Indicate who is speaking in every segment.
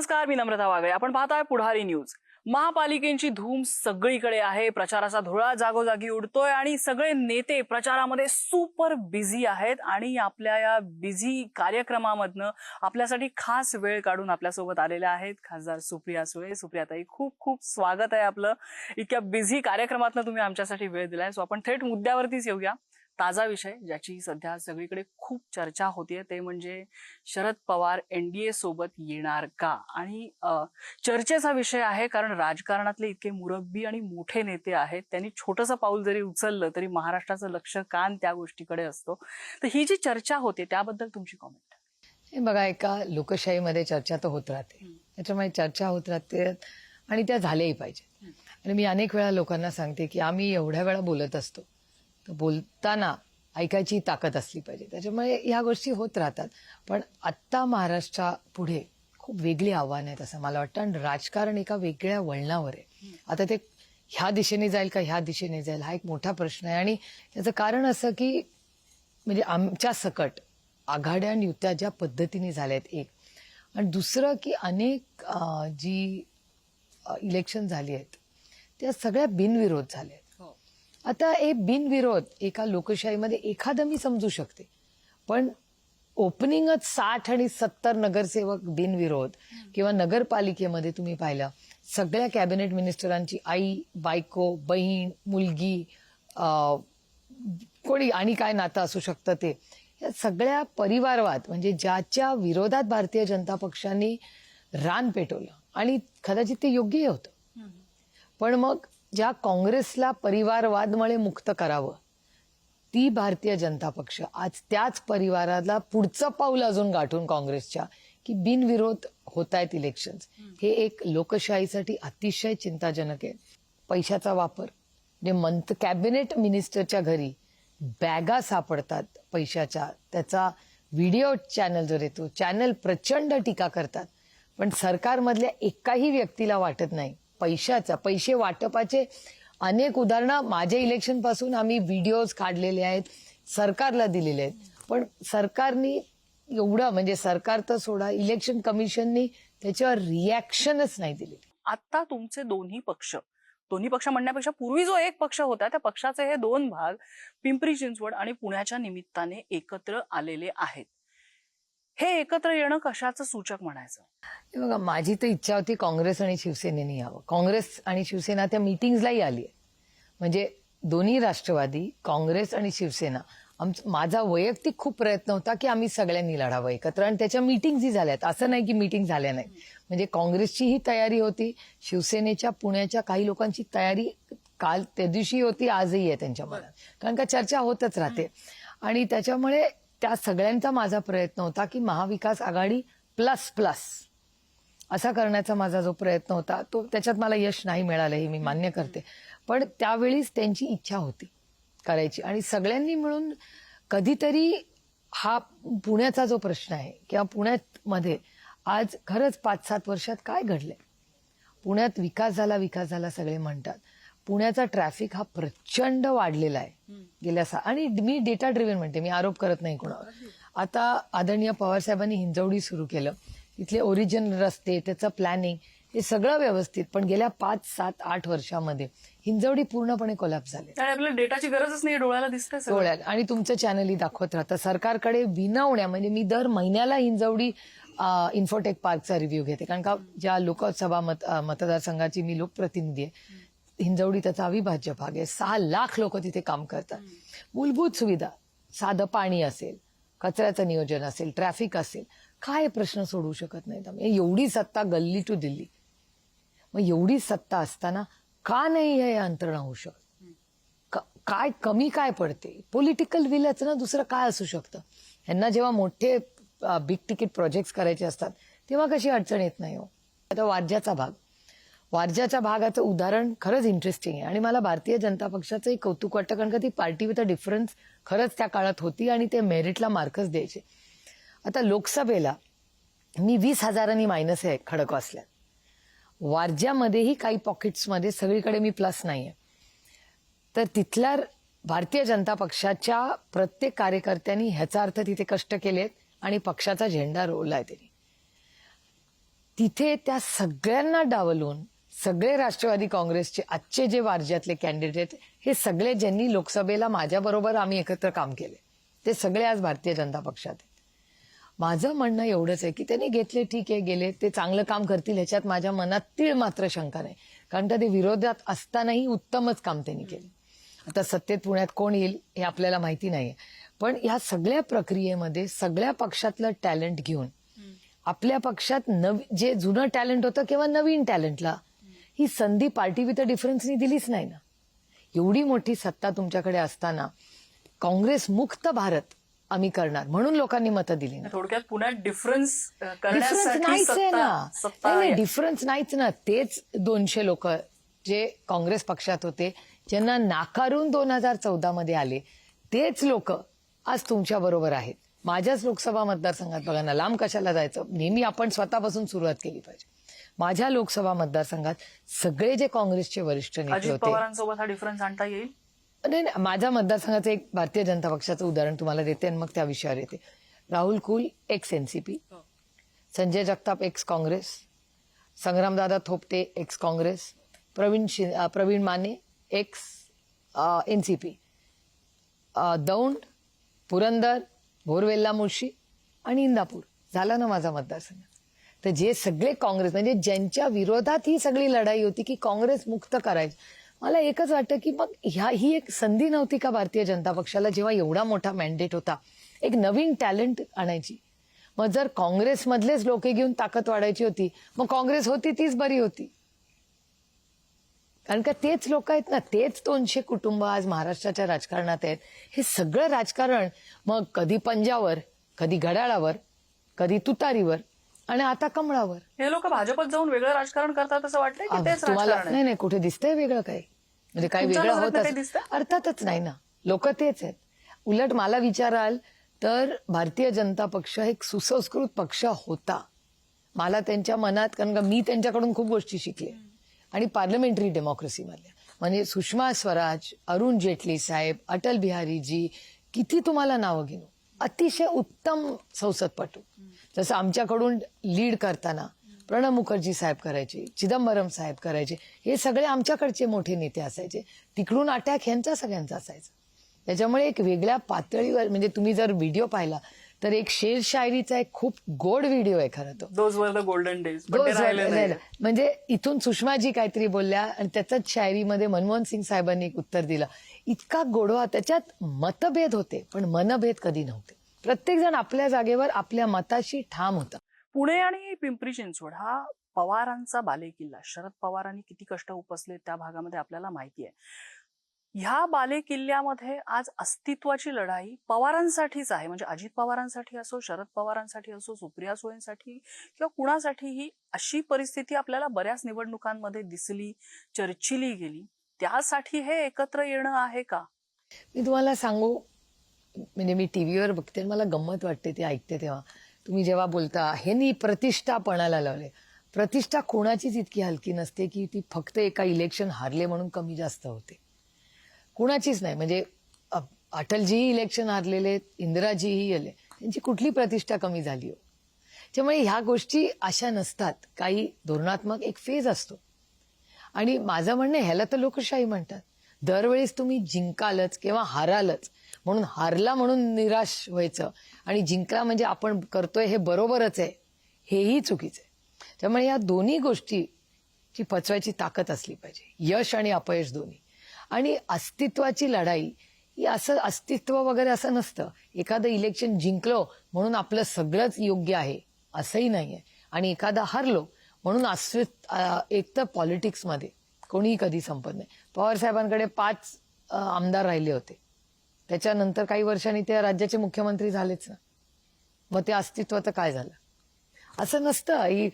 Speaker 1: नमस्कार मी नम्रता वागळे. आपण पाहताय पुढारी न्यूज. महापालिकेची धूम सगळीकडे आहे. प्रचाराचा धुळा जागोजागी उडतोय आणि सगळे नेते प्रचारामध्ये सुपर बिझी आहेत आणि आपल्या या बिझी कार्यक्रमामधनं आपल्यासाठी खास वेळ काढून आपल्यासोबत आलेल्या आहेत खासदार सुप्रिया सुळे. सुप्रियाताई खूप खूप स्वागत आहे आपलं. इतक्या बिझी कार्यक्रमातनं तुम्ही आमच्यासाठी वेळ दिलाय. सो आपण थेट मुद्द्यावरतीच येऊया. ताजा विषय ज्याची सध्या सगळीकडे खूप चर्चा होतीये ते म्हणजे शरद पवार एनडीए सोबत येणार का? आणि चर्चेचा विषय आहे कारण राजकारणातले इतके मुरब्बी आणि मोठे नेते आहेत त्यांनी छोटंसं पाऊल जरी उचललं तरी महाराष्ट्राचं लक्ष कान त्या गोष्टीकडे असतो. तर ही जी चर्चा होते त्याबद्दल तुमची कॉमेंट
Speaker 2: हे बघा एका लोकशाहीमध्ये चर्चा तर होत राहते. त्याच्यामुळे चर्चा होत राहते आणि त्या झाल्याही पाहिजे आणि मी अनेक वेळा लोकांना सांगते की आम्ही एवढ्या वेळा बोलत असतो. तर बोलताना ऐकायची ताकद असली पाहिजे. त्याच्यामुळे ह्या गोष्टी होत राहतात. पण आत्ता महाराष्ट्रा पुढे खूप वेगळी आव्हानं आहेत असं मला वाटतं. आणि राजकारण एका वेगळ्या वळणावर आहे. आता ते ह्या दिशेने जाईल का ह्या दिशेने जाईल हा एक मोठा प्रश्न आहे. आणि त्याचं कारण असं की म्हणजे आमच्या सकट आघाड्या आणि युत्या ज्या पद्धतीने झाल्या आहेत एक. आणि दुसरं की अनेक जी इलेक्शन झाली आहेत त्या सगळ्या बिनविरोध झाल्या आहेत. आता हे बिनविरोध एका लोकशाहीमध्ये एखादं मी समजू शकते. पण ओपनिंगच साठ आणि सत्तर नगरसेवक बिनविरोध किंवा नगरपालिकेमध्ये तुम्ही पाहिलं सगळ्या कॅबिनेट मिनिस्टरांची आई बायको बहीण मुलगी कोणी आणि काय नातं असू शकतं ते. या सगळ्या परिवारवाद म्हणजे ज्याच्या विरोधात भारतीय जनता पक्षाने रान पेटवलं आणि कदाचित ते योग्यही होतं. पण मग ज्या काँग्रेसला परिवारवादमुळे मुक्त करावं ती भारतीय जनता पक्ष. आज त्याच परिवाराला पुढचं पाऊल अजून गाठून काँग्रेसच्या की बिनविरोध होत आहेत इलेक्शन हे एक लोकशाहीसाठी अतिशय चिंताजनक आहे. पैशाचा वापर. म्हणजे मंत कॅबिनेट मिनिस्टरच्या घरी बॅगा सापडतात पैशाच्या त्याचा व्हिडिओ चॅनलवर येतो चॅनल प्रचंड टीका करतात. पण सरकारमधल्या एकाही व्यक्तीला वाटत नाही पैशाचा पैसे वाटपाचे अनेक उदाहरणं माझ्या इलेक्शनपासून आम्ही व्हिडिओज काढलेले आहेत सरकारला दिलेले आहेत. पण सरकारनी एवढं म्हणजे सरकार तर सोडा इलेक्शन कमिशननी त्याच्यावर रिॲक्शनच नाही दिलेली
Speaker 1: आता तुमचे दोन्ही पक्ष दोन्ही पक्ष म्हणण्यापेक्षा पूर्वी जो एक पक्ष होता त्या पक्षाचे हे दोन भाग पिंपरी चिंचवड आणि पुण्याच्या निमित्ताने एकत्र आलेले आहेत. हे एकत्र येणं कशाचं सूचक म्हणायचं?
Speaker 2: हे बघा माझी तर इच्छा होती काँग्रेस आणि शिवसेनेने यावं. काँग्रेस आणि शिवसेना त्या मिटिंग्सलाही आली आहे म्हणजे दोन्ही राष्ट्रवादी काँग्रेस आणि शिवसेना आमचा माझा वैयक्तिक खूप प्रयत्न होता की आम्ही सगळ्यांनी लढावं एकत्र आणि त्याच्या मिटिंगही झाल्यात. असं नाही की मिटिंग झाल्या नाही म्हणजे काँग्रेसचीही तयारी होती शिवसेनेच्या पुण्याच्या काही लोकांची तयारी काल त्या दिवशी होती आजही आहे त्यांच्या मनात. कारण का चर्चा होतच राहते. आणि त्याच्यामुळे त्या सगळ्यांचा माझा प्रयत्न होता की महाविकास आघाडी प्लस प्लस असा करण्याचा माझा जो प्रयत्न होता तो त्याच्यात मला यश नाही मिळालं हे मी मान्य करते. पण त्यावेळीच त्यांची इच्छा होती करायची. आणि सगळ्यांनी मिळून कधीतरी हा पुण्याचा जो प्रश्न आहे किंवा पुण्यामध्ये आज खरंच पाच सात वर्षात काय घडलंय? पुण्यात विकास झाला विकास झाला सगळे म्हणतात. पुण्याचा ट्रॅफिक हा प्रचंड वाढलेला आहे. गेल्या सा आणि मी डेटा ड्रिव्हन म्हणते मी आरोप करत नाही कोणावर. आता आदरणीय पवार साहेबांनी हिंजवडी सुरू केलं. तिथले ओरिजिन रस्ते त्याचं प्लॅनिंग हे सगळं व्यवस्थित. पण गेल्या पाच सात आठ वर्षामध्ये हिंजवडी पूर्णपणे कोलॅप्स झाले.
Speaker 1: आपल्याला डेटाची गरजच नाही डोळ्याला सगळं.
Speaker 2: डोळ्यात आणि तुमचं चॅनलही दाखवत राहतं. सरकारकडे विनवण्या म्हणजे मी दर महिन्याला हिंजवडी इन्फोटेक पार्कचा रिव्ह्यू घेते. कारण का ज्या लोकसभा मत मतदारसंघाची मी लोकप्रतिनिधी आहे हिंजवडी त्याचा अविभाज्य भाग आहे सहा लाख लोक तिथे काम करतात. मूलभूत सुविधा साधं पाणी असेल कचऱ्याचं नियोजन असेल ट्रॅफिक असेल काय प्रश्न सोडवू शकत नाहीत आम्ही. एवढी सत्ता गल्ली टू दिल्ली. मग एवढी सत्ता असताना का नाही हे यंत्रणा होऊ शकत? काय कमी काय पडते? पॉलिटिकल विलच ना दुसरं काय असू शकतं? ह्यांना जेव्हा मोठे बिग तिकीट प्रोजेक्ट्स करायचे असतात तेव्हा कशी अडचण येत नाही हो? आता वाद्याचा भाग. वारज्याच्या भागाचं उदाहरण खरंच इंटरेस्टिंग आहे. आणि मला भारतीय जनता पक्षाचंही कौतुक वाटतं कारण का ती पार्टी विथ अ डिफरन्स खरंच त्या काळात होती आणि ते मेरिटला मार्कच द्यायचे. आता लोकसभेला मी वीस हजारांनी मायनस आहे खडकवासल्या वारज्यामध्येही काही पॉकेट्समध्ये सगळीकडे मी प्लस नाही आहे तर तिथल्या भारतीय जनता पक्षाच्या प्रत्येक कार्यकर्त्यांनी ह्याचा अर्थ तिथे कष्ट केलेत आणि पक्षाचा झेंडा रोवलाय त्यांनी. तिथे त्या सगळ्यांना डावलून सगळे राष्ट्रवादी काँग्रेसचे आजचे जे वारज्यातले कॅन्डिडेट हे सगळे ज्यांनी लोकसभेला माझ्याबरोबर आम्ही एकत्र काम केले ते सगळे आज भारतीय जनता पक्षात आहेत. माझं म्हणणं एवढंच आहे की त्यांनी घेतले ठीक आहे गेले ते चांगलं काम करतील ह्याच्यात माझ्या मनात तीळ मात्र शंका नाही. कारण का ते विरोधात असतानाही उत्तमच काम त्यांनी केलं. आता सत्तेत पुण्यात कोण येईल हे आपल्याला माहिती नाही पण ह्या सगळ्या प्रक्रियेमध्ये सगळ्या पक्षातलं टॅलेंट घेऊन आपल्या पक्षात नवी जे जुनं टॅलेंट होतं किंवा नवीन टॅलेंटला ही संधी पार्टी विथ डिफरन्सनी दिलीच नाही ना. एवढी मोठी सत्ता तुमच्याकडे असताना काँग्रेस मुक्त भारत आम्ही करणार म्हणून लोकांनी मतं दिली ना.
Speaker 1: थोडक्यात पुण्यात डिफरन्स
Speaker 2: डिफरन्स नाहीच आहे ना. डिफरन्स नाहीच ना. तेच दोनशे लोक जे काँग्रेस पक्षात होते ज्यांना नाकारून दोन हजार चौदा मध्ये आले तेच लोक आज तुमच्या बरोबर आहेत. माझ्याच लोकसभा मतदारसंघात बघा ना लांब कशाला जायचं? नेहमी आपण स्वतःपासून सुरुवात केली पाहिजे. माझ्या लोकसभा मतदारसंघात सगळे जे काँग्रेसचे वरिष्ठ नेते होते
Speaker 1: पवारांसोबत हा डिफरन्स आणता येईल?
Speaker 2: नाही नाही, माझ्या मतदारसंघाचं एक भारतीय जनता पक्षाचं उदाहरण तुम्हाला देते आणि मग त्या विषयावर येते. Rahul Kul ex NCP Sanjay Jagtap ex Congress संग्रामदादा Thopte ex Congress Pravin शि प्रवीण माने एक्स एनसीपी दौंड पुरंदर भोरवेल्ला मुळशी आणि इंदापूर. झाला ना माझा मतदारसंघ. तर जे सगळे काँग्रेस म्हणजे ज्यांच्या विरोधात ही सगळी लढाई होती की काँग्रेस मुक्त करायची. मला एकच वाटतं की मग ह्या ही एक संधी नव्हती का भारतीय जनता पक्षाला जेव्हा एवढा मोठा मॅन्डेट होता? एक नवीन टॅलेंट आणायची. मग जर काँग्रेसमधलेच लोक घेऊन ताकद वाढायची होती मग काँग्रेस होती तीच बरी होती. कारण का तेच लोक आहेत ना तेच दोनशे कुटुंब आज महाराष्ट्राच्या राजकारणात आहेत. हे सगळं राजकारण मग कधी पंजावर कधी घड्याळावर कधी तुतारीवर आणि आता कमळावर.
Speaker 1: हे लोक भाजपत जाऊन वेगळं राजकारण करतात असं वाटतंय की तेच
Speaker 2: तुम्हाला
Speaker 1: राजकारण आहे?
Speaker 2: नाही नाही कुठे दिसतंय वेगळं काय म्हणजे
Speaker 1: तुमच्या
Speaker 2: वेगळं
Speaker 1: नजरेत
Speaker 2: होत
Speaker 1: काही
Speaker 2: असेल?
Speaker 1: दिसतं?
Speaker 2: अर्थातच नाही ना. लोक तेच आहेत. उलट मला विचाराल तर भारतीय जनता पक्ष एक सुसंस्कृत पक्ष होता. मला त्यांच्या मनात कारण का मी त्यांच्याकडून खूप गोष्टी शिकले. आणि पार्लमेंटरी डेमोक्रेसीमधल्या. म्हणजे सुषमा स्वराज अरुण जेटली साहेब अटल बिहारीजी किती तुम्हाला नावं घेऊ? अतिशय उत्तम संसदपटू. जसं आमच्याकडून लीड करताना प्रणब मुखर्जी साहेब करायचे चिदंबरम साहेब करायचे हे सगळे आमच्याकडचे मोठे नेते असायचे. तिकडून अटॅक ह्यांचा सगळ्यांचा असायचा. त्याच्यामुळे एक वेगळ्या पातळीवर म्हणजे तुम्ही जर व्हिडिओ पाहिला तर एक शेर शायरीचा एक खूप गोड व्हिडिओ आहे खरं तो.
Speaker 1: Golden days.
Speaker 2: म्हणजे इथून सुषमाजी काहीतरी बोलल्या आणि त्याच्याच शायरीमध्ये मनमोहन सिंग साहेबांनी एक उत्तर दिलं. इतका गोडवा त्याच्यात मतभेद होते पण मनभेद कधी नव्हते. प्रत्येक जण आपल्या जागेवर आपल्या मताशी ठाम होता.
Speaker 1: पुणे आणि पिंपरी चिंचवड हा पवारांचा बालेकिल्ला. शरद पवारांनी किती कष्ट उपसले त्या भागामध्ये आपल्याला माहिती आहे. ह्या बालेकिल्ल्यामध्ये आज अस्तित्वाची लढाई पवारांसाठीच आहे. म्हणजे अजित पवारांसाठी असो शरद पवारांसाठी असो सुप्रिया सुळेंसाठी किंवा कुणासाठीही अशी परिस्थिती आपल्याला बऱ्याच निवडणुकांमध्ये दिसली चर्चिली गेली. त्यासाठी हे एकत्र येणं आहे का?
Speaker 2: मी तुम्हाला सांगू म्हणजे मी टीव्हीवर बघते आणि मला गंमत वाटते ते ऐकते तेव्हा. तुम्ही जेव्हा बोलता ह्यांनी प्रतिष्ठा पणाला लावले. प्रतिष्ठा कोणाचीच इतकी हलकी नसते की ती फक्त एका इलेक्शन हारले म्हणून कमी जास्त होते. कुणाचीच नाही. म्हणजे अटलजीही इलेक्शन हारलेले इंदिराजीही आले. त्यांची कुठली प्रतिष्ठा कमी झाली हो? त्यामुळे ह्या गोष्टी अशा नसतात. काही धोरणात्मक एक फेज असतो. आणि माझं म्हणणं ह्याला तर लोकशाही म्हणतात. दरवेळेस तुम्ही जिंकालच किंवा हारालच. म्हणून हारला म्हणून निराश व्हायचं. आणि जिंकला म्हणजे आपण करतोय हे बरोबरच आहे. हेही चुकीचं आहे. त्यामुळे या दोन्ही गोष्टीची पचवायची ताकद असली पाहिजे. यश आणि अपयश दोन्ही. आणि अस्तित्वाची लढाई ही असं अस्तित्व वगैरे असं नसतं. एखादं इलेक्शन जिंकलो म्हणून आपलं सगळंच योग्य आहे असंही नाहीये. आणि एखादा हरलो म्हणून अस्तित्व एक तर पॉलिटिक्समध्ये कोणीही कधी संपत नाही. पवार साहेबांकडे पाच आमदार राहिले होते. त्याच्यानंतर काही वर्षांनी ते राज्याचे मुख्यमंत्री झालेच. ना मग ते अस्तित्वाचं काय झालं? असं नसतं. ही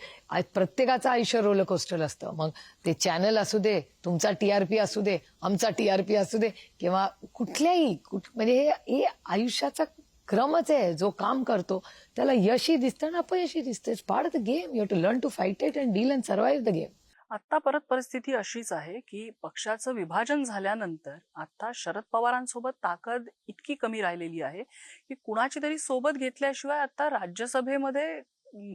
Speaker 2: प्रत्येकाचं आयुष्य रोल कोस्टर असतं. मग ते चॅनल असू दे तुमचा टीआरपी असू दे आमचा टीआरपी असू दे किंवा कुठल्याही कुठ- म्हणजे हे हे आयुष्याचा क्रमच आहे. जो काम करतो त्याला यशही दिसतं आणि अपयशही दिसतं it's part the game you to learn to fight it and deal and survive the game
Speaker 1: आता परत परिस्थिती अशीच आहे की पक्षाचं विभाजन झाल्यानंतर आता शरद पवारांसोबत ताकद इतकी कमी राहिलेली आहे की कुणाची तरी सोबत घेतल्याशिवाय आता राज्यसभेमध्ये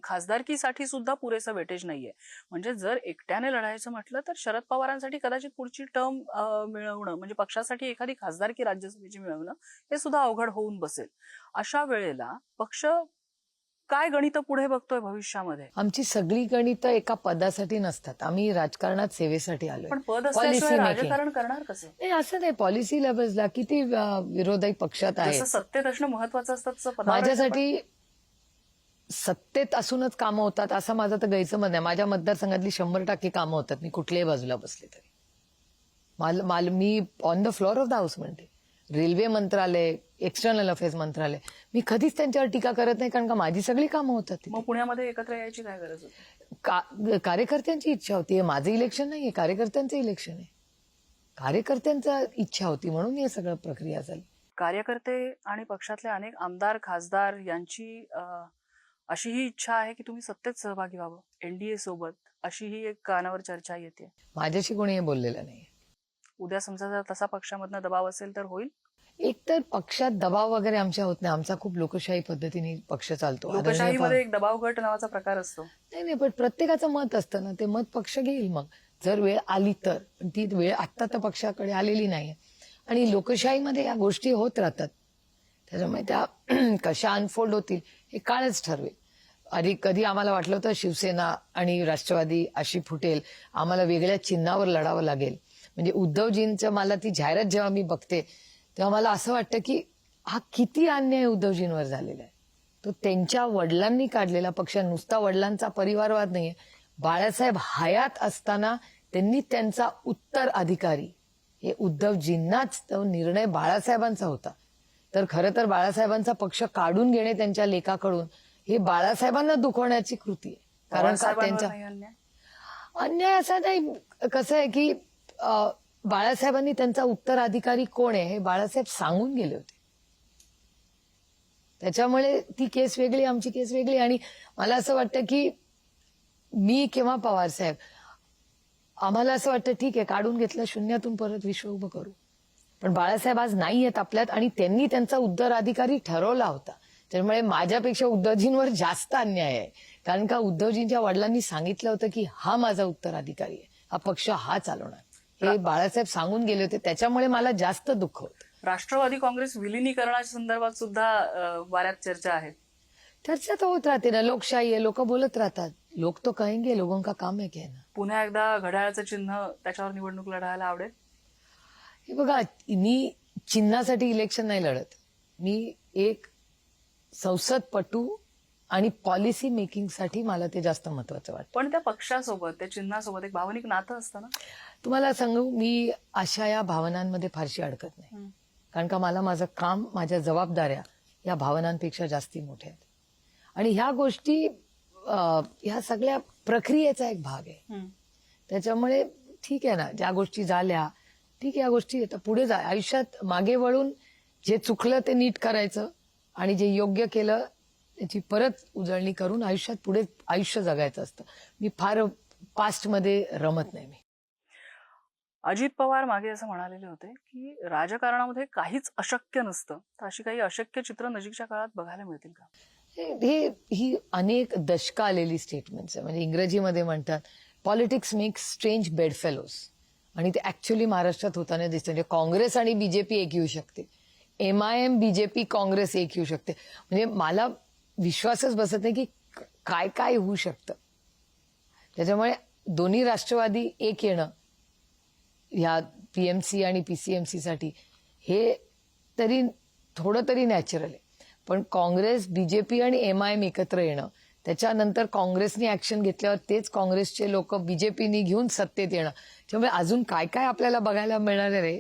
Speaker 1: खासदारकीसाठी सुद्धा पुरेसं वेटेज नाहीये. म्हणजे जर एकट्याने लढायचं म्हटलं तर शरद पवारांसाठी कदाचित पुढची टर्म मिळवणं म्हणजे पक्षासाठी एखादी खासदारकी राज्यसभेची मिळवणं हे सुद्धा अवघड होऊन बसेल. अशा वेळेला पक्ष काय गणित पुढे बघतोय भविष्यामध्ये?
Speaker 2: आमची सगळी गणितं एका पदासाठी नसतात. आम्ही राजकारणात सेवेसाठी आलोय.
Speaker 1: पण पद असल्याशिवाय
Speaker 2: making.
Speaker 1: राजकारण करणार कसं?
Speaker 2: नाही असं नाही. पॉलिसी लेवल्सला किती विरोधी पक्षात आहे
Speaker 1: सत्तेत असणं महत्वाचं असतं तसं पदावर
Speaker 2: माझ्यासाठी सत्तेत असूनच कामं होतात असं माझं तर गैरसमज नाही. माझ्या मतदारसंघातली शंभर टक्के कामं होतात. मी कुठल्याही बाजूला बसले तरी. माल माल मी on the floor of the house म्हणते. रेल्वे मंत्रालय एक्सटर्नल अफेअर्स मंत्रालय. मी कधीच त्यांच्यावर टीका करत नाही कारण का माझी सगळी कामं होतात.
Speaker 1: मग पुण्यामध्ये एकत्र यायची काय गरज होती?
Speaker 2: का- कार्यकर्त्यांची इच्छा होती. हे माझं इलेक्शन नाहीये कार्यकर्त्यांचं इलेक्शन आहे. कार्यकर्त्यांचा इच्छा होती म्हणून हे सगळं प्रक्रिया झाली.
Speaker 1: कार्यकर्ते आणि पक्षातले अनेक आमदार खासदार यांची अशी ही इच्छा आहे की तुम्ही सत्तेत सहभागी व्हावं एनडीए सोबत. अशी ही एक कानावर चर्चा येते.
Speaker 2: माझ्याशी कोणी हे बोललेलं नाही
Speaker 1: उद्या समजा जर तसा पक्षामधनं दबाव असेल तर होईल?
Speaker 2: एकतर पक्षात दबाव वगैरे आमच्या होत नाही. आमचा खूप लोकशाही पद्धतीने पक्ष चालतो.
Speaker 1: लोकशाहीमध्ये एक दबाव गट नावाचा प्रकार असतो.
Speaker 2: नाही नाही पण प्रत्येकाचं मत असतं ना ते मत पक्ष घेईल मग. जर वेळ आली तर. पण ती वेळ आत्ता तर पक्षाकडे आलेली नाही आणि लोकशाहीमध्ये या गोष्टी होत राहतात. त्याच्यामुळे त्या कशा अनफोल्ड होतील हे काळच ठरवेल. आधी कधी आम्हाला वाटलं होतं शिवसेना आणि राष्ट्रवादी अशी फुटेल. आम्हाला वेगळ्या चिन्हावर लढावं लागेल. म्हणजे उद्धवजींचं मला ती जाहिरात जेव्हा मी बघते तेव्हा मला असं वाटतं की हा किती अन्याय उद्धवजींवर झालेला आहे. तो त्यांच्या वडिलांनी काढलेला पक्ष नुसता वडिलांचा परिवारवाद नाहीये. बाळासाहेब हयात असताना त्यांनी त्यांचा उत्तर अधिकारी हे उद्धवजींनाच तो निर्णय बाळासाहेबांचा होता. तर खरं तर बाळासाहेबांचा पक्ष काढून घेणे त्यांच्या लेखाकडून हे बाळासाहेबांना दुखवण्याची कृती आहे. कारण का त्यांच्या
Speaker 1: अन्याय?
Speaker 2: अन्याय असा नाही. कसं आहे की बाळासाहेबांनी त्यांचा उत्तराधिकारी कोण आहे हे बाळासाहेब सांगून गेले होते. त्याच्यामुळे ती केस वेगळी आमची केस वेगळी. आणि मला असं वाटतं की मी किंवा पवार साहेब आम्हाला असं वाटतं ठीक आहे काढून घेतलं शून्यातून परत विश्व उभं करू. पण बाळासाहेब आज नाही आहेत आपल्यात आणि त्यांनी त्यांचा उत्तराधिकारी ठरवला होता. त्यामुळे माझ्यापेक्षा उद्धवजींवर जास्त अन्याय आहे. कारण का उद्धवजींच्या वडिलांनी सांगितलं होतं की हा माझा उत्तराधिकारी आहे. हा पक्ष हा चालवणार. हे बाळासाहेब सांगून गेले होते. त्याच्यामुळे मला जास्त दुःख होतं.
Speaker 1: राष्ट्रवादी काँग्रेस विलिनीकरणाच्या संदर्भात सुद्धा बऱ्याच चर्चा आहेत.
Speaker 2: चर्चा तर होत राहते ना. लोकशाही आहे लोक बोलत राहतात. लोक तो कहेंगे लोगों का काम आहे कहना
Speaker 1: पुन्हा एकदा घड्याळाचं चिन्ह त्याच्यावर निवडणूक लढायला आवडेल?
Speaker 2: हे बघा मी चिन्हासाठी इलेक्शन नाही लढत. मी एक संसदपटू आणि पॉलिसी मेकिंगसाठी मला ते जास्त महत्वाचं वाटतं.
Speaker 1: पण त्या पक्षासोबत त्या चिन्हासोबत एक भावनिक नातं असतं ना?
Speaker 2: तुम्हाला सांगू मी अशा या भावनांमध्ये फारशी अडकत नाही. कारण का मला माझं काम माझ्या जबाबदाऱ्या या भावनांपेक्षा जास्ती मोठ्या आहेत. आणि ह्या गोष्टी ह्या सगळ्या प्रक्रियेचा एक भाग आहे. त्याच्यामुळे ठीक आहे ना ज्या गोष्टी झाल्या ठीक आहे या गोष्टी आता पुढे जा आयुष्यात मागे वळून जे चुकलं ते नीट करायचं आणि जे योग्य केलं त्याची परत उजळणी करून आयुष्यात पुढे आयुष्य जगायचं असतं. मी फार पास्टमध्ये रमत नाही मी.
Speaker 1: अजित पवार मागे असं म्हणालेले होते की राजकारणामध्ये काहीच अशक्य नसतं तर अशी काही अशक्य चित्र नजीकच्या काळात बघायला मिळतील का?
Speaker 2: हे ही अनेक दशका आलेली स्टेटमेंट्स आहे. म्हणजे इंग्रजीमध्ये म्हणतात politics make strange bed fellows आणि ते ऍक्च्युली महाराष्ट्रात होताना दिसतं. म्हणजे काँग्रेस आणि बीजेपी एक येऊ शकते. M I M BJP Congress एक येऊ शकते. म्हणजे मला विश्वासच बसत नाही की काय काय होऊ शकतं. त्याच्यामुळे दोन्ही राष्ट्रवादी एक येणं ह्या पीएमसी आणि पीसीएमसी साठी. हे तरी थोडं तरी नॅचरल आहे. पण काँग्रेस बीजेपी आणि एम आय एम एकत्र येणं त्याच्यानंतर काँग्रेसनी ऍक्शन घेतल्यावर तेच काँग्रेसचे लोक बीजेपीनी घेऊन सत्तेत येणं. त्यामुळे अजून काय काय आपल्याला बघायला मिळणार आहे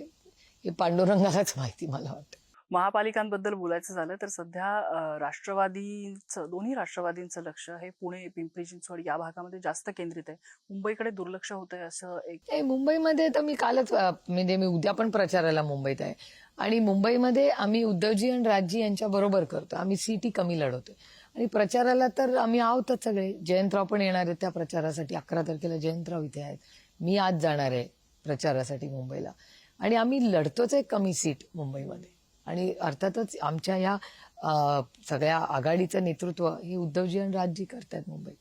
Speaker 2: हे पांडुरंगालाच माहिती मला वाटतं.
Speaker 1: महापालिकांबद्दल बोलायचं झालं तर सध्या राष्ट्रवादीचं दोन्ही राष्ट्रवादींचं लक्ष हे पुणे पिंपरी चिंचवड या भागामध्ये जास्त केंद्रित आहे. मुंबईकडे दुर्लक्ष होत आहे असं एक
Speaker 2: नाही मुंबईमध्ये तर मी कालच म्हणजे मी उद्या पण प्रचाराला मुंबईत आहे. आणि मुंबईमध्ये आम्ही उद्धवजी आणि राजजी यांच्या बरोबर करतो. आम्ही सीटी कमी लढवतोय. आणि प्रचाराला तर आम्ही आहोतच सगळे. जयंतराव पण येणार आहेत त्या प्रचारासाठी. अकरा तारखेला जयंतराव इथे आहेत. मी आज जाणार आहे प्रचारासाठी मुंबईला. आणि आम्ही लढतोच आहे कमी सीट मुंबईमध्ये. आणि अर्थातच आमच्या या सगळ्या आघाडीचं नेतृत्व हे उद्धवजी आणि राजजी करतात मुंबईत.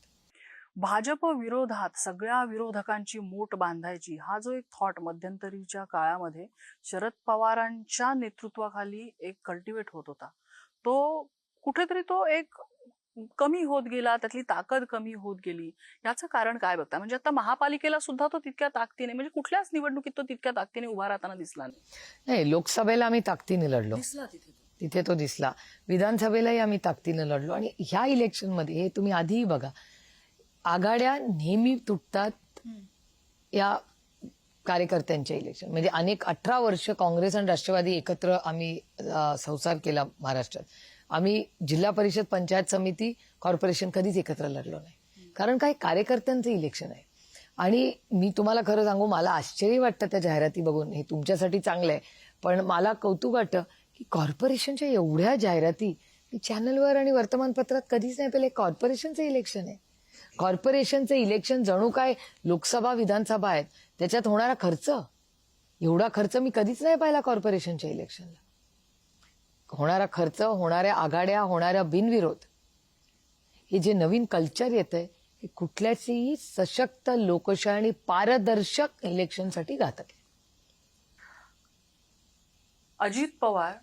Speaker 1: भाजप विरोधात सगळ्या विरोधकांची मूठ बांधायची हा जो एक थॉट मध्यंतरीच्या काळामध्ये शरद पवारांच्या नेतृत्वाखाली एक कल्टिवेट होत होता. तो कुठेतरी तो एक कमी होत गेला त्यातली ताकद कमी होत गेली. याचं कारण काय बघता? म्हणजे आता महापालिकेला सुद्धा तो तितक्या ताकदीने म्हणजे कुठल्याच निवडणुकीत तो तितक्या ताकदीने उभा राहताना दिसला नाही.
Speaker 2: नाही लोकसभेला आम्ही ताकदीने लढलो.
Speaker 1: दिसला तिथे तो.
Speaker 2: तिथे तो दिसला. विधानसभेलाही आम्ही ताकदीनं लढलो. आणि ह्या इलेक्शनमध्ये हे तुम्ही आधीही बघा आघाड्या नेहमी तुटतात या कार्यकर्त्यांच्या इलेक्शन. म्हणजे अनेक अठरा वर्ष काँग्रेस आणि राष्ट्रवादी एकत्र आम्ही संसार केला महाराष्ट्रात. आम्ही जिल्हा परिषद पंचायत समिती कॉर्पोरेशन कधीच एकत्र लढलो नाही. कारण काही कार्यकर्त्यांचं इलेक्शन आहे. आणि मी तुम्हाला खरं सांगू मला आश्चर्य वाटतं त्या जाहिराती बघून. हे तुमच्यासाठी चांगलं आहे पण मला कौतुक वाटतं की कॉर्पोरेशनच्या एवढ्या जाहिराती मी चॅनलवर आणि वर्तमानपत्रात कधीच नाही पहिले कॉर्पोरेशनचं इलेक्शन आहे. कॉर्पोरेशनचं इलेक्शन जणू काय लोकसभा विधानसभा आहेत. त्याच्यात होणारा खर्च एवढा खर्च मी कधीच नाही पाहिला कॉर्पोरेशनच्या इलेक्शनला होणारा खर्च होणाऱ्या आघाड्या होणारा बिनविरोध. हे जे नवीन कल्चर येत आहे हे कुठल्याचही सशक्त लोकशाही आणि पारदर्शक इलेक्शनसाठी घातक आहे.
Speaker 1: अजित पवार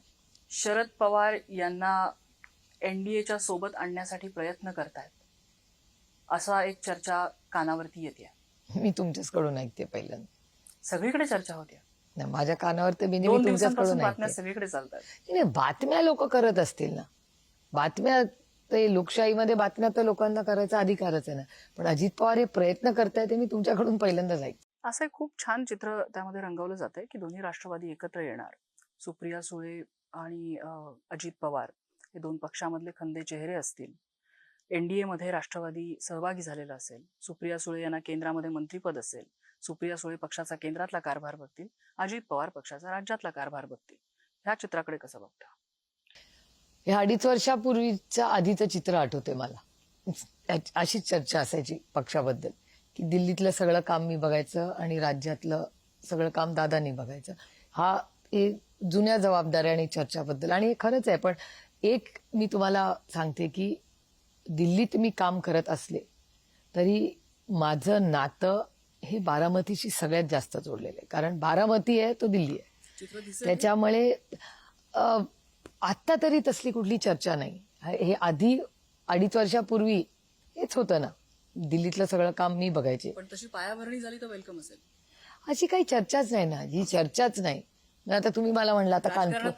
Speaker 1: शरद पवार यांना एनडीएच्या सोबत आणण्यासाठी प्रयत्न करतायत असा एक चर्चा कानावरती येते.
Speaker 2: मी तुमच्याचकडून ऐकते पहिल्यांदा.
Speaker 1: सगळीकडे चर्चा होते.
Speaker 2: नाही, माझ्या कानावर तर मी
Speaker 1: दोन
Speaker 2: नेहमी
Speaker 1: दिवसांपासून
Speaker 2: तुमच्याचकडून
Speaker 1: बातम्या
Speaker 2: ऐकते.
Speaker 1: सगळीकडे चालतात.
Speaker 2: नाही बातम्या लोक करत असतील ना. बातम्या ते लोकशाहीमध्ये बातम्या तर लोकांना करायचा अधिकारच आहे ना. पण अजित पवार हे प्रयत्न करताय ते मी तुमच्याकडून पहिल्यांदाच ऐकते.
Speaker 1: असं एक खूप छान चित्र त्यामध्ये रंगवलं जातंय की दोन्ही राष्ट्रवादी एकत्र येणार. सुप्रिया सुळे आणि अं, अजित पवार हे दोन पक्षामधले खंदे चेहरे असतील. एनडीए मध्ये राष्ट्रवादी सहभागी झालेला असेल. सुप्रिया सुळे यांना केंद्रामध्ये मंत्रीपद असेल. सुप्रिया सुळे पक्षाचा केंद्रातला कारभार बघतील अजित पवार पक्षाचा राज्यातला कारभार बघतील. ह्या चित्राकडे कसं बघता?
Speaker 2: हे अडीच वर्षापूर्वीचं आधीचं चित्र आठवते मला. अशीच चर्चा असायची पक्षाबद्दल की दिल्लीतलं सगळं काम मी बघायचं आणि राज्यातलं सगळं काम दादानी बघायचं. हा हे जुन्या जबाबदाऱ्या आणि चर्चाबद्दल आणि हे खरंच आहे पण एक मी तुम्हाला सांगते की दिल्लीत मी काम करत असले तरी माझं नातं हे बारामतीशी सगळ्यात जास्त जोडलेलं आहे. कारण बारामती आहे तो दिल्ली आहे. त्याच्यामुळे आत्ता तरी तसली कुठली चर्चा नाही. हे आधी अडीच वर्षापूर्वी हेच होतं ना. दिल्लीतलं सगळं काम मी बघायचे.
Speaker 1: पण तशी पायाभरणी झाली तर वेलकम असेल.
Speaker 2: अशी काही चर्चाच नाही ना. ही चर्चाच नाही. आता तुम्ही मला म्हणलं आता कानपूर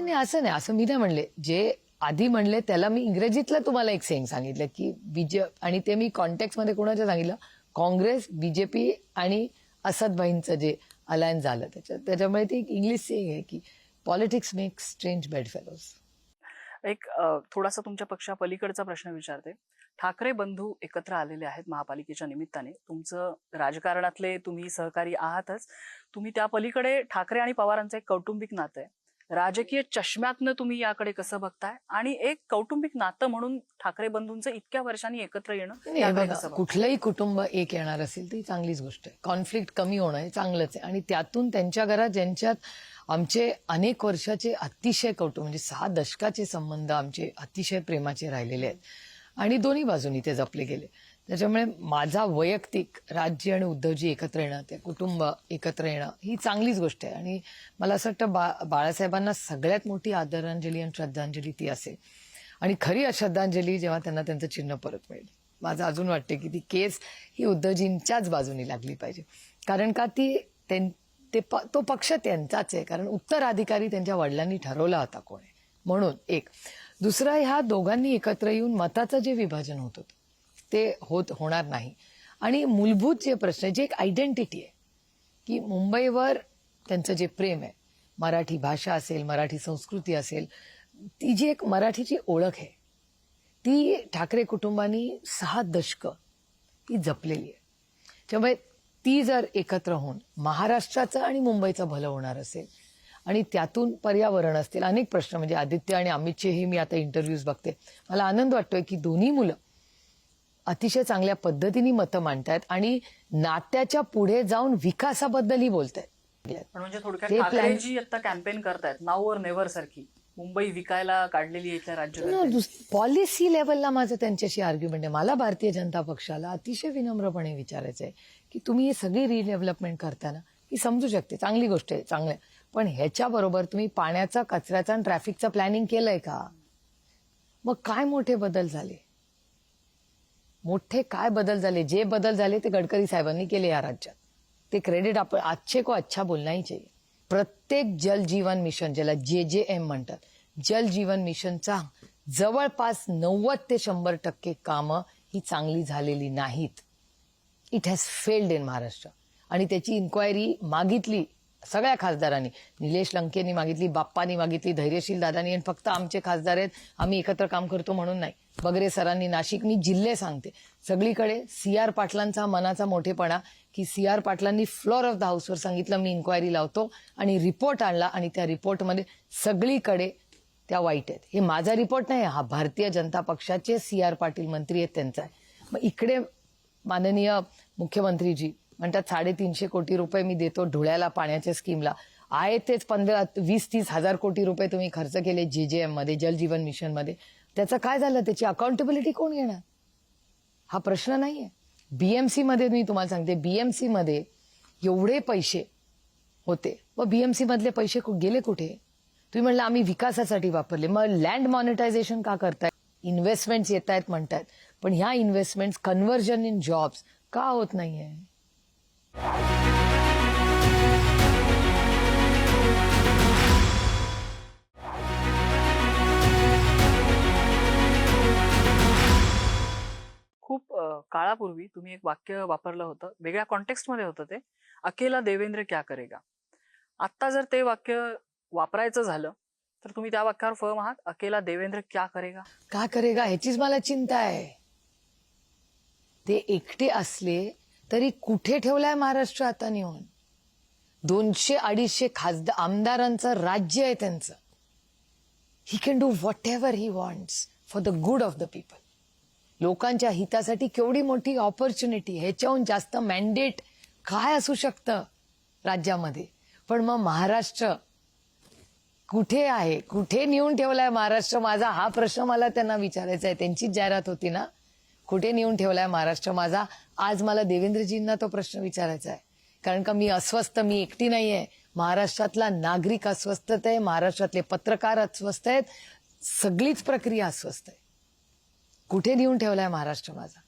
Speaker 2: नाही असं नाही. असं मी नाही म्हणले. जे आधी म्हणले त्याला मी इंग्रजीतलं तुम्हाला एक सेंग सांगितलं की बीजे आणि ते मी कॉन्टेक्स्टमध्ये कोणाच्या सांगितलं? काँग्रेस बी जे पी आणि असदभाईंचं जे अलायन्स झालं त्याच्यात त्याच्यामुळे ते एक इंग्लिश सेंग आहे की politics make strange bed fellows
Speaker 1: एक थोडासा तुमच्या पक्षा पलीकडचा प्रश्न विचारते. ठाकरे बंधू एकत्र आलेले आहेत महापालिकेच्या निमित्ताने. तुमचं राजकारणातले तुम्ही सहकारी आहातच. तुम्ही त्या पलीकडे ठाकरे आणि पवारांचं एक कौटुंबिक नातं आहे. राजकीय चष्म्यातनं तुम्ही याकडे कसं बघताय? आणि एक कौटुंबिक नातं म्हणून ठाकरे बंधूंचं इतक्या वर्षांनी एकत्र येणं?
Speaker 2: कुठलंही कुटुंब एक येणार असेल ती चांगलीच गोष्ट आहे. कॉन्फ्लिक्ट कमी होणं हे चांगलंच आहे. आणि त्यातून त्यांच्या घरात ज्यांच्यात आमचे अनेक वर्षाचे अतिशय कौटुंब म्हणजे सहा दशकाचे संबंध आमचे अतिशय प्रेमाचे राहिलेले आहेत. आणि दोन्ही बाजूनी ते जपले गेले. त्याच्यामुळे माझा वैयक्तिक राज्य आणि उद्धवजी एकत्र येणं ते कुटुंब एकत्र येणं ही चांगलीच गोष्ट आहे. आणि मला असं वाटतं बा बाळासाहेबांना सगळ्यात मोठी आदरांजली आणि श्रद्धांजली ती असेल. आणि खरी श्रद्धांजली जेव्हा त्यांना त्यांचं चिन्ह परत मिळेल. माझं अजून वाटते की ती केस ही उद्धवजींच्याच बाजूनी लागली पाहिजे. कारण का ती त्यां- ते प- तो पक्ष त्यांचाच आहे. कारण उत्तराधिकारी त्यांच्या वडिलांनी ठरवला होता कोण. आहे म्हणून एक. दुसरं ह्या दोघांनी एकत्र येऊन मताचं जे विभाजन होत होतं ते होत होणार नाही. आणि मूलभूत जे प्रश्न आहे जे एक आयडेंटिटी आहे की मुंबईवर त्यांचं जे प्रेम आहे मराठी भाषा असेल मराठी संस्कृती असेल ती जी एक मराठीची ओळख आहे ती ठाकरे कुटुंबानी सहा दशकं ती जपलेली आहे. त्यामुळे ती जर एकत्र होऊन महाराष्ट्राचं आणि मुंबईचं भलं होणार असेल आणि त्यातून पर्यावरण असतील अनेक प्रश्न म्हणजे आदित्य आणि अमितचेही मी आता इंटरव्ह्यूज बघते. मला आनंद वाटतोय की दोन्ही मुलं अतिशय चांगल्या पद्धतीने मतं मांडतायत आणि नात्याच्या पुढे जाऊन विकासाबद्दलही बोलतायत.
Speaker 1: म्हणजे थोडक्यात जी आता कॅम्पेन करतायत. नाऊ और नेव्हर सारखी. मुंबई विकायला काढलेली आहे राज्य
Speaker 2: पॉलिसी लेवलला माझं त्यांच्याशी आर्ग्युमेंट आहे. मला भारतीय जनता पक्षाला अतिशय विनम्रपणे विचारायचं आहे की तुम्ही ही सगळी रिडेव्हलपमेंट करताना ही समजू शकते. चांगली गोष्ट आहे चांगलं आहे. पण ह्याच्याबरोबर तुम्ही पाण्याचा कचऱ्याचा आणि ट्रॅफिकचं प्लॅनिंग केलंय का? मग काय मोठे बदल झाले? मोठे काय बदल झाले? जे बदल झाले ते गडकरी साहेबांनी केले या राज्यात. ते क्रेडिट आपण अच्छे को अच्छा बोलना ही चाहिए प्रत्येक जल जीवन मिशन ज्याला जे जे एम म्हणतात जल जीवन मिशनचा जवळपास नव्वद ते शंभर टक्के कामं ही चांगली झालेली नाहीत. It has failed in Maharashtra आणि त्याची इन्क्वायरी मागितली सगळ्या खासदारांनी. निलेश लंकेंनी मागितली बाप्पानी मागितली धैर्यशील दादानी आणि फक्त आमचे खासदार आहेत. आम्ही एकत्र काम करतो म्हणून नाही. बगरे सरांनी नाशिक मी जिल्हे सांगते. सगळीकडे सी आर पाटलांचा मनाचा मोठेपणा की सी आर पाटलांनी फ्लोर ऑफ द हाऊसवर सांगितलं मी इन्क्वायरी लावतो आणि रिपोर्ट आणला आणि त्या रिपोर्टमध्ये सगळीकडे त्या वाईट आहेत. हे माझा रिपोर्ट नाही हा भारतीय जनता पक्षाचे सी आर पाटील मंत्री आहेत त्यांचा. आहे मग इकडे माननीय मुख्यमंत्रीजी म्हणतात साडेतीनशे कोटी रुपये मी देतो धुळ्याला पाण्याच्या स्कीमला आहे तेच पंधरा वीस तीस हजार कोटी रुपये तुम्ही खर्च केले जे जे एममध्ये जल जीवन मिशनमध्ये. त्याचं काय झालं? त्याची अकाउंटेबिलिटी कोण घेणार? हा प्रश्न नाहीये. बीएमसी मध्ये मी तुम्हाला सांगते बीएमसी मध्ये एवढे पैसे होते. व बीएमसी मधले पैसे गेले कुठे? तुम्ही म्हणलं आम्ही विकासासाठी वापरले. मग लँड मॉनिटायझेशन का करताय? इन्व्हेस्टमेंट्स येत आहेत म्हणतायत पण ह्या इन्व्हेस्टमेंट्स कन्व्हर्जन इन जॉब्स का होत नाहीये?
Speaker 1: खूप काळापूर्वी तुम्ही एक वाक्य वापरलं होतं वेगळ्या कॉन्टेक्स्टमध्ये होतं ते अकेला देवेंद्र क्या करेगा? आत्ता जर ते वाक्य वापरायचं झालं तर तुम्ही त्या वाक्यावर फर्म आहात अकेला देवेंद्र क्या करेगा?
Speaker 2: का करेगा? ह्याचीच मला चिंता आहे. ते एकटे असले तरी कुठे ठेवलाय महाराष्ट्र आता नेऊन? दोनशे अडीचशे खासदार आमदारांचं राज्य आहे त्यांचं. He can do what ever he wants for the good of the people लोकांच्या हितासाठी केवढी मोठी ऑपॉर्च्युनिटी ह्याच्याहून जास्त मॅन्डेट काय असू शकतं राज्यामध्ये? पण मग महाराष्ट्र कुठे आहे? कुठे नेऊन ठेवलाय महाराष्ट्र? माझा हा प्रश्न मला त्यांना विचारायचा आहे. त्यांचीच जाहिरात होती ना? कुठे नेऊन ठेवलाय महाराष्ट्र माझा? आज मला देवेंद्रजींना तो प्रश्न विचारायचा आहे. कारण का मी अस्वस्थ मी एकटी नाही आहे महाराष्ट्रातला नागरिक अस्वस्थ आहे. महाराष्ट्रातले पत्रकार अस्वस्थ आहेत. सगळीच प्रक्रिया अस्वस्थ आहे. कुठे नेऊन ठेवलाय महाराष्ट्र माझा?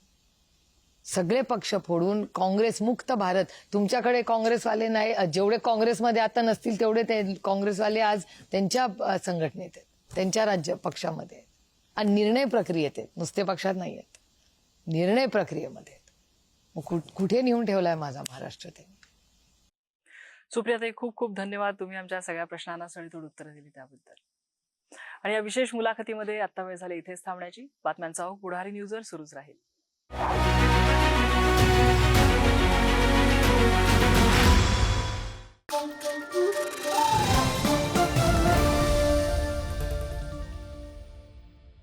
Speaker 2: सगळे पक्ष फोडून काँग्रेस मुक्त भारत. तुमच्याकडे काँग्रेसवाले नाही जेवढे काँग्रेसमध्ये आता नसतील तेवढे ते काँग्रेसवाले आज त्यांच्या संघटनेत आहेत त्यांच्या राज्य पक्षामध्ये आहेत. आणि निर्णय प्रक्रियेत आहेत नुसते पक्षात नाही आहेत. निर्णय प्रक्रियेमध्ये आहेत. मग कुठे नेऊन ठेवलाय माझा महाराष्ट्र त्यांनी?
Speaker 1: सुप्रियाताई खूप खूप धन्यवाद. तुम्ही आमच्या सगळ्या प्रश्नांना सळीतोड उत्तर दिली त्याबद्दल. आणि या विशेष मुलाखतीमध्ये आत्ता वेळ झाली इथेच थांबण्याची बातम्यांचा हो पुढारी न्यूजवर सुरूच राहील Thank you.